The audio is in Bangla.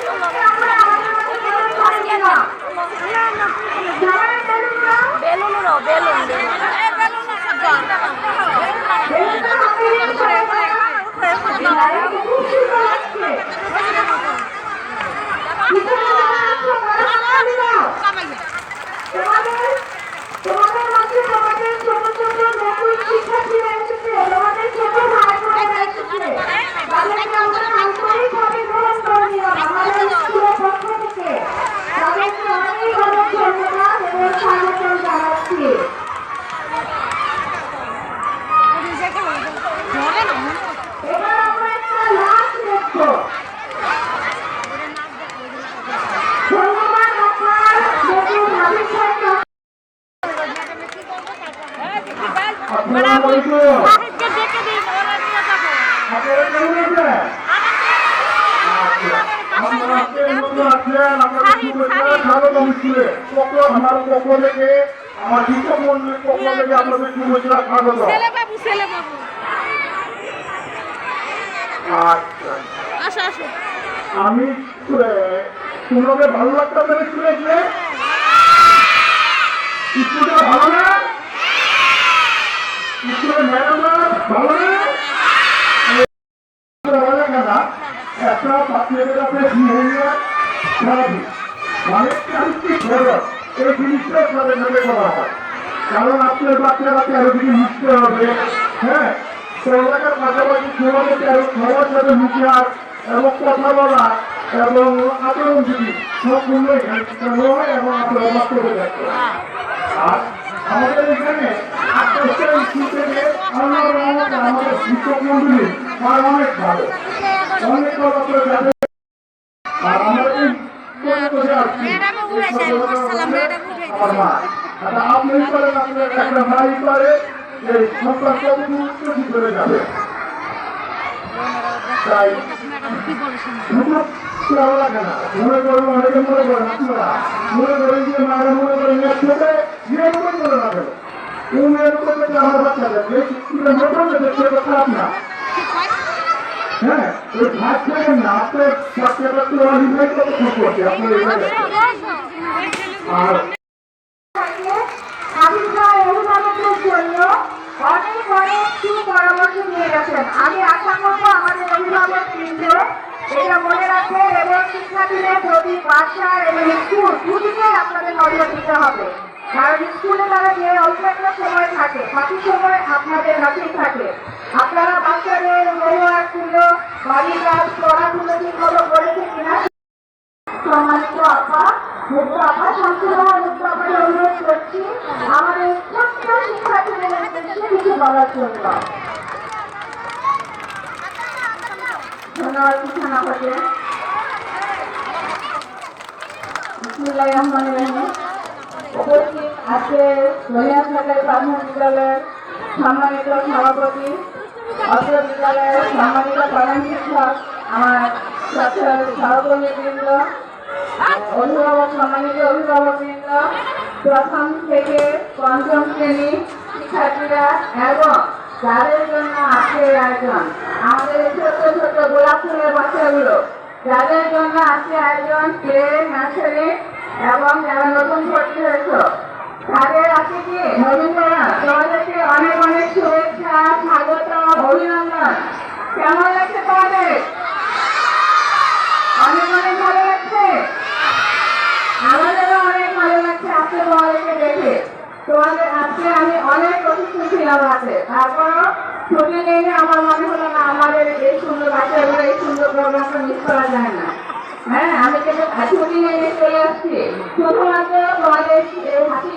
তোমাদের তোমাদের মাঝে আমরা পক্ষ থেকে আপনাদের শুভেচ্ছা স্বাগত। বাবু আচ্ছা। আসো আমি তোমাদের ভালো লাগতো আপনাদের স্কুলে গিয়ে ভালো না স্কুলের ম্যাডামরা ভালো না ভালো লাগে না একটা ছাত্রীদের কাছে মানে চারিত্রিক খরচ এই জিনিসটা হয় কারণ আপনার বাচ্চারা তেরো দিকে মিশতে হবে হ্যাঁ সবার সাথে এবং কথা বলা এবং আচরণ যদি হয় এবং আপনার আর আমাদের এখানে আমাদের শিক্ষক মন্ডলী তারা অনেক ভালো অনেক কথা আর আমাদের আপনি করেন আপনার একটা ভাই করে এই সরকার কত করে যাবে তাই ভালো লাগে না মনে করেন অনেকে মনে করেন আপনারা মনে করেন যে মায়েরা মনে করেন একসাথে এরকম করে না কেন এরকম করতে আমার বাচ্চাদের এই স্কুলের হ্যাঁ সুপরামর্শ নিয়ে গেছেন আমি আশা করব আমাদের অভিভাবক বৃন্দ এটা মনে রাখবেন এবং শিক্ষার্থীদের প্রতি বাসা এবং স্কুল আপনাদের নজর দিতে হবে কারণ স্কুলে তারা যে অল্প একটা সময় থাকে। বাকি সময় আপনাদের হাতেই থাকে। আপনারা বাচ্চাদের হোমওয়ার্কগুলো বাড়ির কাজ পড়াগুলো ঠিকমতো করেছে কিনা সম্মানিত আপা মুক্ত করছি, আমাদের কিছু বলার জন্য। ধন্যবাদ কিষান আপাকে বিসমুল্লাহ রহমান রহিম। উপস্থিত আজকে রহিয়া সরকারি প্রাথমিক বিদ্যালয়ের সম্মানিত সভাপতি, অত্র বিদ্যালয়ের সম্মানিত প্রধান শিক্ষক, আমার সহকর্মীবৃন্দ, অভিভাবক সম্মানিত অভিভাবকবৃন্দ, প্রথম থেকে পঞ্চম শ্রেণি শিক্ষার্থীরা এবং যাদের জন্য আজকের আয়োজন। আমাদের এই ছোট্ট ছোট্ট গোলাপ ফুলের বাচ্চাগুলো, যাদের জন্য আজকে আয়োজন প্লে নার্সারি এবং যারা নতুন ভর্তি হয়েছ, তাদের আছে কি? নবীনরা তোমাদেরকে অনেক অনেক শুভেচ্ছা, স্বাগত, অভিনন্দন। কেমন লাগছে তোমাদের? অনেক অনেক ভালো লাগছে? আমাদেরও অনেক ভালো লাগছে আজকে তোমাদেরকে দেখে। তোমাদের আজকে আমি অনেক প্রতিষ্ঠিত ছিলাম আছে তারপরও ছুটি নেই আমার মনে হলো না, আমাদের এই সুন্দর বাচ্চাগুলো, এই সুন্দর প্রোগ্রামটা মিস আসছে। প্রথমত আমাদের হাসি